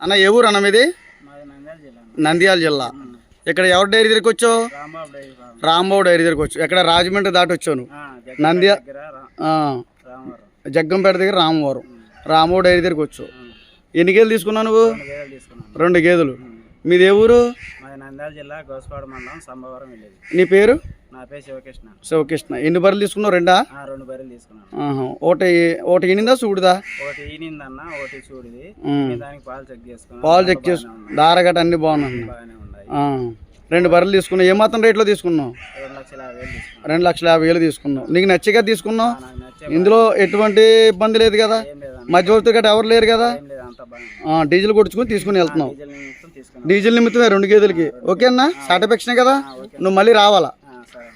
అన్న ఏ ఊరు అన్న మీది? నంద్యాల జిల్లా నంద్యాల ఇక్కడ ఎవరి డైరీ దగ్గరికి వచ్చావు? రాంబాబు డైరీ రాంబాబు దగ్గరికి వచ్చావు. ఎక్కడ రాజమండ్రి దాటి వచ్చాను ఆ, జగ్గంపేట నంద్యా దగ్గర రామవరం. జగ్గంపేట దగ్గర రామవరం. రామబాబు డైరీ దగ్గరికి వచ్చావు. ఎన్ని గేదెలు తీసుకున్నావు నువ్వు? రెండు గేదెలు మీది ఏ ఊరు? మాది నంద్యాల జిల్లా గోస్పాడు మండలం సంభవరం విలేజ్. నీ పేరు? నా పేరు శివకృష్ణ. శివకృష్ణ. ఎన్ని బర్రెలు తీసుకున్నావు? రెండా? ఆ, రెండు బర్రెలు తీసుకున్నాను. ఆహా. ఒకటి ఒకటి ఎనిందా చూడుదా ఒకటి ఈనిందన్న ఒకటి చూడిది. దానికి పాలు చెక్ చేసుకున్నాను. పాలు చెక్ చేసు దారగట అన్ని బాగున్నాయి. బాగానే ఉన్నాయి. ఆ. రెండు బర్రెలు తీసుకున్నావు. ఏ మాత్రం రేట్లో తీసుకున్నావు? రెండు లక్షల యాభై వేలు తీసుకున్నాను. రెండు లక్షల యాభై వేలు తీసుకున్నావు. నీకు నచ్చిగా తీసుకున్నావు? ఆ, నాకు నచ్చే ఇందులో ఎటువంటి ఇబ్బంది లేదు కదా? ఏం మధ్యవర్తి గట్రా ఎవరు లేరు కదా? డీజిల్ కొట్టుకుని తీసుకుని వెళ్తున్నావు. డీజిల్ నిమిత్తమే రెండు గేదెలకి. ఓకేనా సాటిస్ఫాక్షన్ కదా? నువ్వు మళ్ళీ రావాలా? ఆ, సరే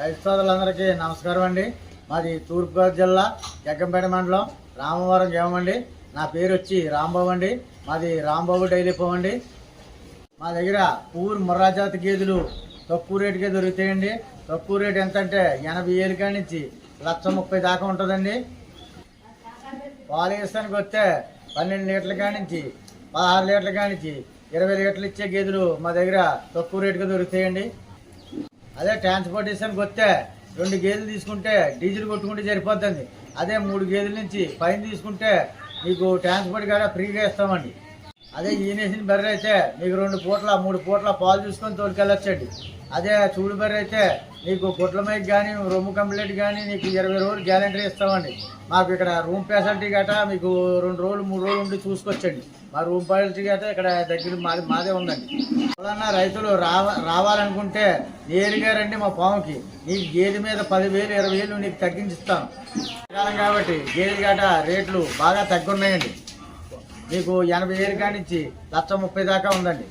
రైతు సోదరులందరికీ నమస్కారం అండి. మాది తూర్పుగోదావరి జిల్లా జగ్గంపేట మండలం రామవరం గ్రామం నా పేరు వచ్చి రాంబాబు అండి. మాది రాంబాబు డైలీ ఫామ్ అండి. మా దగ్గర పూర్ ముర్రాజాతి గేదెలు తక్కువ రేటుకే దొరుకుతాయండి. తక్కువ రేటు ఎంత అంటే ఎనభై ఏళ్ళ కాడి నుంచి లక్ష ముప్పై దాకా ఉంటుందండి. పాలు ఇస్తానికి వస్తే పన్నెండు లీటర్ల కానించి నుంచి పదహారు లీటర్ల కానించి నుంచి ఇరవై లీటర్లు ఇచ్చే గేదెలు మా దగ్గర తక్కువ రేటుగా దొరుకుతాయండి. అదే ట్రాన్స్పోర్టేషన్కి వస్తే రెండు గేదెలు తీసుకుంటే డీజిల్ కొట్టుకుంటే సరిపోతుంది అదే మూడు గేదెల నుంచి పైన తీసుకుంటే మీకు ట్రాన్స్పోర్ట్ కూడా ఫ్రీగా ఇస్తామండి. అదే ఈనేసిన బర్రె అయితే మీకు రెండు పూట్ల మూడు పూట్ల పాలు చూసుకొని తోలుకెళ్ళొచ్చండి. అదే చూడు బర్రె అయితే నీకు గుట్ల మైక్ కానీ రొమ్ము కంప్లీట్ కానీ నీకు ఇరవై రోజులు గ్యారంటీ ఇస్తామండి. మాకు ఇక్కడ రూమ్ ఫెసిలిటీ గట్రా మీకు రెండు రోజులు మూడు రోజులు ఉండి చూసుకొచ్చండి. మా రూమ్ ఫెసిలిటీ గట్రా ఇక్కడ దగ్గర మాది మాదే ఉందండి. ఎవరన్నా రైతులు రావ రావాలనుకుంటే నేరుగా రండి మా పాముకి నీకు గేదె మీద పదివేలు ఇరవై వేలు నీకు తగ్గించిస్తాను కాలం కాబట్టి గేదె గట రేట్లు బాగా తగ్గున్నాయండి. మీకు ఎనభై వేలు కానించి లక్ష ముప్పై దాకా ఉందండి.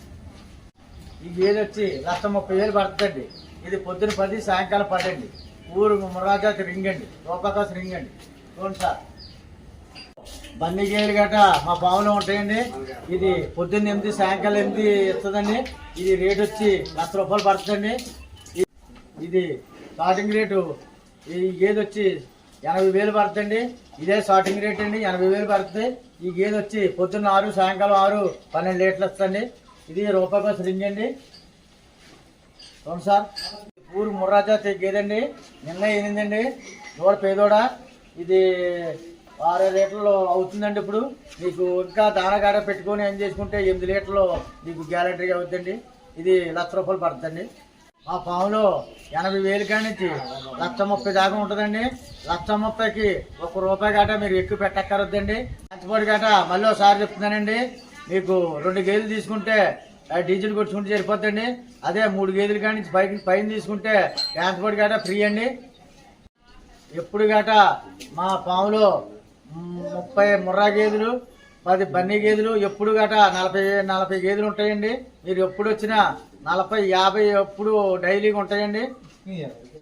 ఈ గేదె వచ్చి లక్ష ముప్పై వేలు పడుతుందండి. ఇది పొద్దున పది సాయంకాలం పడండి ఊరు మురాజాతి రింగ్ అండి. రూపాకాశ రింగ్ అండి. చూడండి సార్. బన్నీ గేదెలు గట మా బావులో ఉంటాయండి. ఇది పొద్దున్న ఎనిమిది సాయంకాలం ఎనిమిది ఇస్తుందండి. ఇది రేట్ వచ్చి లక్ష రూపాయలు పడుతుందండి. ఇది స్టార్టింగ్ రేటు ఈ గేదె వచ్చి ఎనభై వేలు పడుతుంది. ఇదే స్టార్టింగ్ రేట్ అండి. ఎనభై వేలు పడుతుంది. ఈ గేదె వచ్చి పొద్దున్న ఆరు సాయంకాలం ఆరు పన్నెండు లీటర్లు వస్తుంది. ఇది రూపాయి కోసం రింగ్ అండి. అవును సార్. ఊరు ముర్రాజాతి గేదండి నిన్న ఏనిందండి. దూడ పేదోడ. ఇది ఆరు లీటర్లు అవుతుందండి ఇప్పుడు. మీకు ఇంకా దానగాడ పెట్టుకొని ఏం చేసుకుంటే ఎనిమిది లీటర్లు మీకు గ్యారంటీగా అవుతుందండి. ఇది లక్ష రూపాయలు పడుతుందండి. మా పాములో ఎనభై వేలు కాడి నుంచి లక్ష ముప్పై దాకా ఉంటుందండి. లక్ష ముప్పైకి ఒక రూపాయి గట మీరు ఎక్కువ పెట్టక్కరొద్దండి ట్రాన్స్పోర్ట్ గట మళ్ళీ ఒకసారి చెప్తున్నానండి. మీకు రెండు గేదెలు తీసుకుంటే డీజిల్ కొట్టుకుంటే సరిపోద్దండి. అదే మూడు గేదెలు కాడి నుంచి పైకి పైన తీసుకుంటే ట్రాన్స్పోర్ట్ గట ఫ్రీ అండి. ఎప్పుడు గట మా పాములో ముప్పై ముర్రా గేదెలు పది బన్నీ గేదెలు ఎప్పుడు గట నలభై నలభై గేదెలు ఉంటాయండి. మీరు ఎప్పుడు వచ్చినా నలభై యాభై ఎప్పుడు డైలీగా ఉంటాయండి?